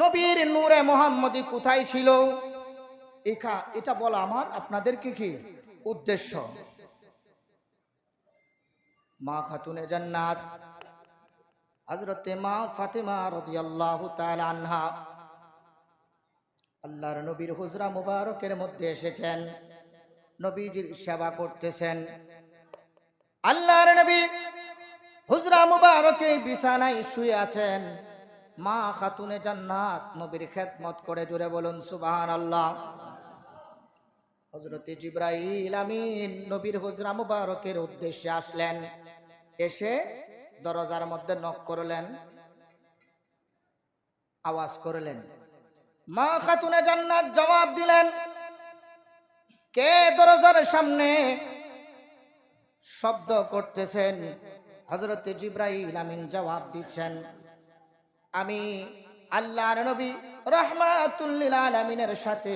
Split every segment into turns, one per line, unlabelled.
নবীর নূরে মোহাম্মদী কোথায় ছিল? এখা এটা বলা আমার আপনাদেরকে কি? উদ্দেশ্য। মা খাতুনে জান্নাত হজরতে মা ফাতেমা রাদিয়াল্লাহু আনহা, আল্লাহর নবীর হুজরা মুবারকের মধ্যে এসেছেন, নবীজির সেবা করতেছেন। আল্লাহর নবী হুজরা মুবারকে বিছানায় শুয়ে আছেন। মা খাতুনে জান্নাত নবীর খেদমত করে জুড়ে বলুন সুবাহান আল্লাহ হজরতে জিব্রাইল আমিন নবীর হজরা মুবারকের উদ্দেশ্যে আসলেন, এসে দরজার মধ্যে নক করলেন, আওয়াজ করলেন। মা খাতুনে জান্নাত জবাব দিলেন, কে দরজার সামনে শব্দ করতেছেন? হজরত জিব্রাইল আমিন জবাব দিচ্ছেন আমি আল্লাহর নবী রহমাতুল্লিল আলমিনের সাথে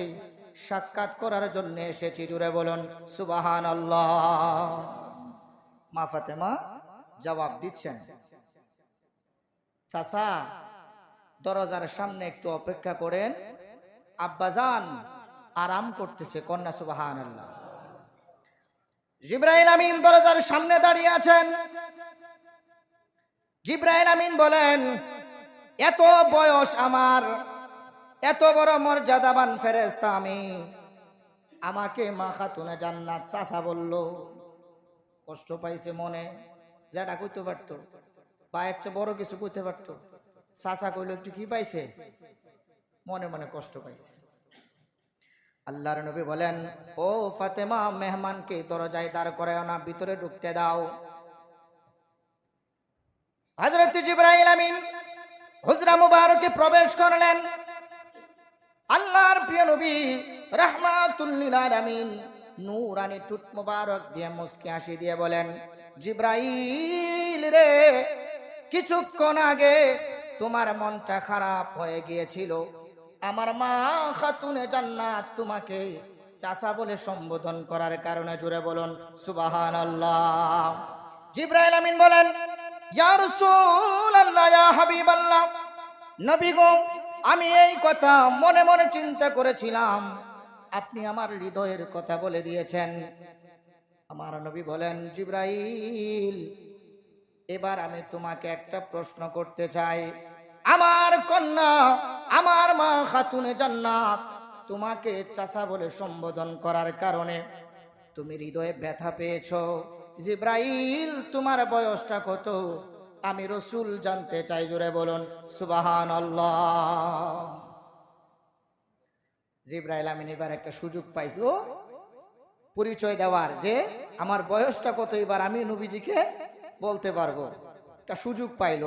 সাক্ষাৎ করার জন্য এসেছি, জুড়ে বলুন সুবাহান আল্লাহ মা ফাতেমা জবাব দিচ্ছেন। চাচা, দরজার সামনে একটু অপেক্ষা করেন। আব্বাজান আরাম করতেছে, কন্যা সুবাহান আল্লাহ জিব্রাইল আমিন দরজার সামনে দাঁড়িয়ে আছেন। জিব্রাইল আমিন বলেন এত বয়স আমার, এত বড় মর্যাদাবান ফেরেস্তা আমি। আমাকে মা খাতুনে জান্নাত চাচা বলল, কষ্ট পাইছে মনে, যেটা কইতে পারতো বা এর চেয়ে বড় কিছু কইতে পারতো। চাচা কইল, একটু কি পাইছে? মনে মনে কষ্ট পাইছে। আল্লাহর নবী বলেন, ও ফাতেমা, মেহমানকে দরজায় দাঁড় করায় না, ভিতরে ঢুকতে দাও। হজরত জিব্রাইল আমিন হুজরা মুবারকে প্রবেশ করলেন। আল্লাহর প্রিয় নবী রাহমাতুল্লিল আলামিন নূরানি টুট মুবারক দিয়ে মুসকে হাসি দিয়ে বলেন, জিব্রাইল রে, কিছুক্ষণ আগে তোমার মনটা খারাপ হয়ে গিয়েছিল। আমার মা খাতুনে জান্নাত তোমাকে চাচা বলে সম্বোধন করার কারণে জুড়ে বলুন সুবাহান আল্লাহ জিব্রাইল আমিন বলেন, ইয়া রাসূলুল্লাহ, ইয়া হাবিবাল্লাহ নবী গো, আমি এই কথা মনে মনে চিন্তা করেছিলাম। আপনি আমার হৃদয়ের কথা বলে দিয়েছেন। আমার নবী বলেন, জিব্রাইল, এবার আমি তোমাকে একটা প্রশ্ন করতে চাই। আমার কন্যা, আমার মা খাতুনে জান্নাত, তোমাকে চাচা বলে সম্বোধন করার কারণে তুমি হৃদয়ে ব্যথা পেয়েছ। জিব্রাইল, তোমার বয়সটা কত? আমি রসুল জানতে চাই, জোরে বলুন সুবাহান আল্লাহ জিব্রাইল আমিন এবার একটা সুযোগ পাইছিল পরিচয় দেওয়ার যে আমার বয়সটা কত, এবার আমি নবীজিকে বলতে পারব। একটা সুযোগ পাইল।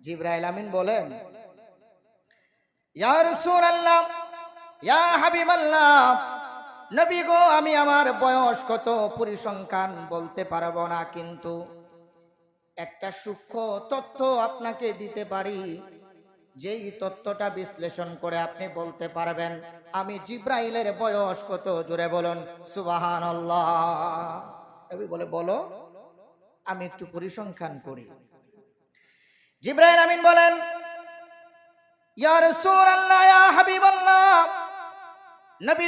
জিব্রাইল আমিন বলেন, ইয়া রাসূলুল্লাহ, ইয়া হাবিবাল্লাহ, নবী গো, আমি আমার বয়স কত, পরিসংখ্যান বলতে পারব না, কিন্তু একটা সূক্ষ্ম তথ্য আপনাকে দিতে পারি। যেই তথ্যটা বিশ্লেষণ করে আপনি বলতে পারবেন, আমি জিব্রাইলের বয়স কত? জোরে বলুন সুবাহান বলে, বলো, আমি একটু পরিসংখ্যান করি। জিব্রাইল আমিন বলেন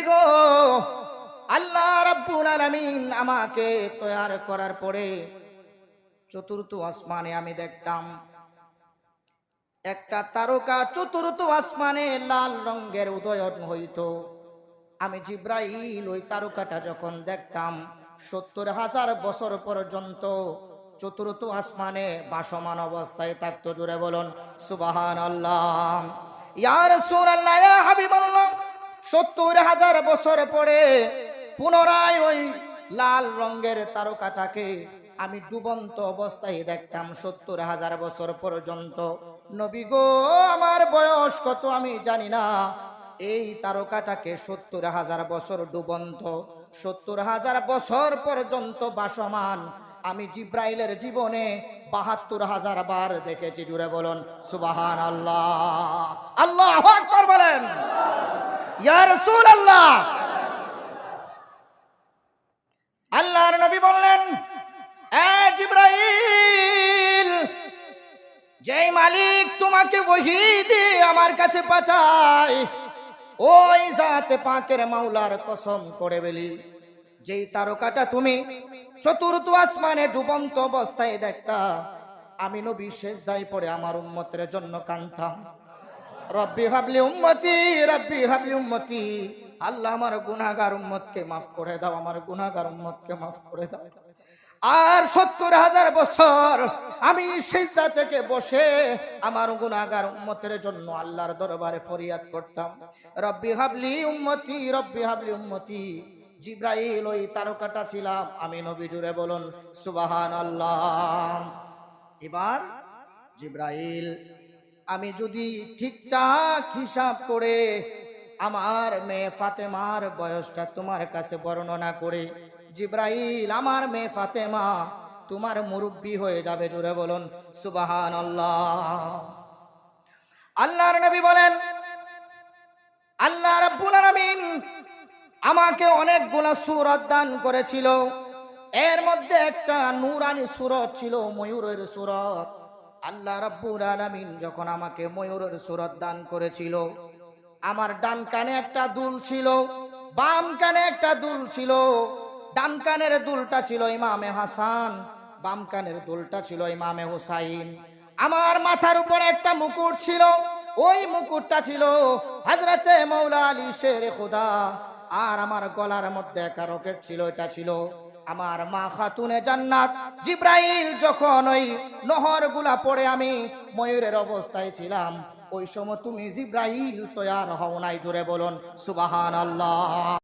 গো, আল্লাহ রাব্বুল আলামিন আমাকে তৈয়ার করার পরে চতুর্থ আসমানে আমি দেখতাম। একটা তারকা চতুর্থ আসমানে লাল রঙের উদয়ন হইত। আমি জিব্রাইল ওই তারকাটা যখন দেখতাম, সত্তর হাজার বছর পর্যন্ত চতুর্থ আসমানে বাসমান অবস্থায় থাকতো। জুড়ে বলুন সুবাহান আল্লাহ ইয়ার সত্তর হাজার বছর পরে পুনরায় ওই লাল রঙের তারকাটাকে আমি ডুবন্ত অবস্থায় দেখতাম সত্তর হাজার বছর পর্যন্ত। নবী গো, আমার বয়স কত আমি জানি না। এই তারকাটাকে সত্তর হাজার বছর ডুবন্ত, সত্তর হাজার বছর পর্যন্ত বাসমান। আমি জিব্রাইলের জীবনে বাহাত্তর হাজার বার দেখেছি, জুড়ে বলুন সুবাহান আল্লাহ আল্লাহ বলেন। ইয়া রাসূল আল্লাহ আল্লাহর নবী বললেন এ জিব্রাইল। যেই মালিক তোমাকে বহি দিয়ে আমার কাছে পাঠাই ওই জাতে পাকের মাওলার কসম করে বলি, যেই তারকাটা তুমি চতুর্থ আসমানে ডুবন্ত অবস্থায় দেখতা, আমি নবী শেষ দায় পড়ে আমার উম্মতের জন্য কান্তাম রব্বি হাবলি উম্মতি, রব্বি হাবলি উম্মতি, আল্লাহ আমার গুনাহগার উম্মতকে মাফ করে দাও, আমার গুনাহগার উম্মতকে মাফ করে দাও। আর সত্তর হাজার বছর আমি সিজদা থেকে বসে আমার গুনাহগার উম্মতের জন্য আল্লাহর দরবারে ফরিয়াদ করতাম। রব্বি হাবলি উম্মতি, রব্বি হাবলি উম্মতি। জিব্রাইল ওই তারকাটা ছিলাম। আমি নবী জুড়ে বলুন সুবাহান আল্লাহ এবার জিব্রাইল, আমি যদি ঠিকঠাক হিসাব করে আমার মেয়ে ফাতেমার বয়সটা তোমার কাছে বর্ণনা করে জিব্রাইল, আমার মেয়ে ফাতেমা, তোমার মুরব্বী হয়ে যাবে জুড়ে বলুন সুবাহান আল্লাহ আল্লাহর নবী বলেন, আল্লাহ রাব্বুল আমাকে অনেকগুলা সুরত দান করেছিল। এর মধ্যে একটা নুরানি সুরত ছিল ময়ূরের সুরত আল্লাহ রাব্বুল আলামিন যখন আমাকে ময়ূরের সুরত দান করেছিল, আমার ডান কানে একটা দুল ছিল, বাম কানে একটা দুল ছিল ডান কানের দুলটা ছিল ইমামে হাসান, বাম কানের দুলটা ছিল ইমামে হুসাইন। আমার মাথার উপরে একটা মুকুট ছিল, ওই মুকুটটা ছিল হজরতে মৌলা আলী শের খুদা। আর আমার গলার মধ্যে একটা রকেট ছিল এটা ছিল আমার মা খাতুনে জান্নাত। জিব্রাইল যখন ওই নহরগুলা পড়ে, আমি ময়ূরের অবস্থায় ছিলাম, ওই সময় তুমি জিব্রাইল তৈয়ার হও নাই, জোরে বলুন সুবাহান আল্লাহ